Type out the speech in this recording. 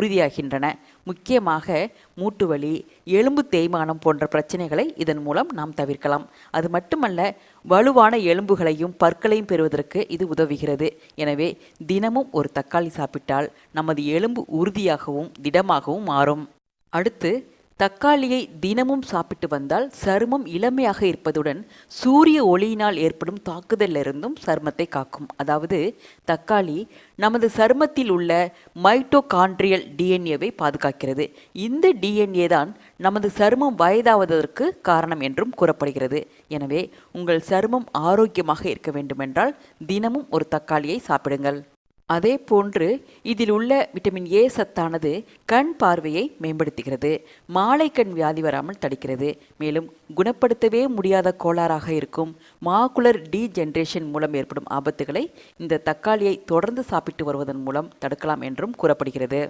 உறுதியாகின்றன. முக்கியமாக மூட்டு வலி எலும்பு தேய்மானம் போன்ற பிரச்சனைகளை இதன் மூலம் நாம் தவிர்க்கலாம். அது மட்டுமல்ல வலுவான எலும்புகளையும் பற்களையும் பெறுவதற்கு இது உதவுகிறது. எனவே தினமும் ஒரு தக்காளி சாப்பிட்டால் நமது எலும்பு உறுதியாகவும் திடமாகவும் மாறும். அடுத்து தக்காளியை தினமும் சாப்பிட்டு வந்தால் சருமம் இளமையாக இருப்பதுடன் சூரிய ஒளியினால் ஏற்படும் தாக்குதலிருந்தும் சருமத்தை காக்கும். அதாவது தக்காளி நமது சருமத்தில் உள்ள மைட்டோகான்ட்ரியல் டிஎன்ஏவை பாதுகாக்கிறது. இந்த டிஎன்ஏ தான் நமது சருமம் வயதாவதற்கு காரணம் என்றும் கூறப்படுகிறது. எனவே உங்கள் சருமம் ஆரோக்கியமாக இருக்க வேண்டுமென்றால் தினமும் ஒரு தக்காளியை சாப்பிடுங்கள். அதே போன்று இதில் உள்ள விட்டமின் ஏ சத்தானது கண் பார்வையை மேம்படுத்துகிறது. மாலை கண் வியாதி வராமல் தடுக்கிறது. மேலும் குணப்படுத்தவே முடியாத கோளாறாக இருக்கும் மாகுலர் டி ஜென்ரேஷன் மூலம் ஏற்படும் ஆபத்துகளை இந்த தக்காளியை தொடர்ந்து சாப்பிட்டு வருவதன் மூலம் தடுக்கலாம் என்றும் கூறப்படுகிறது.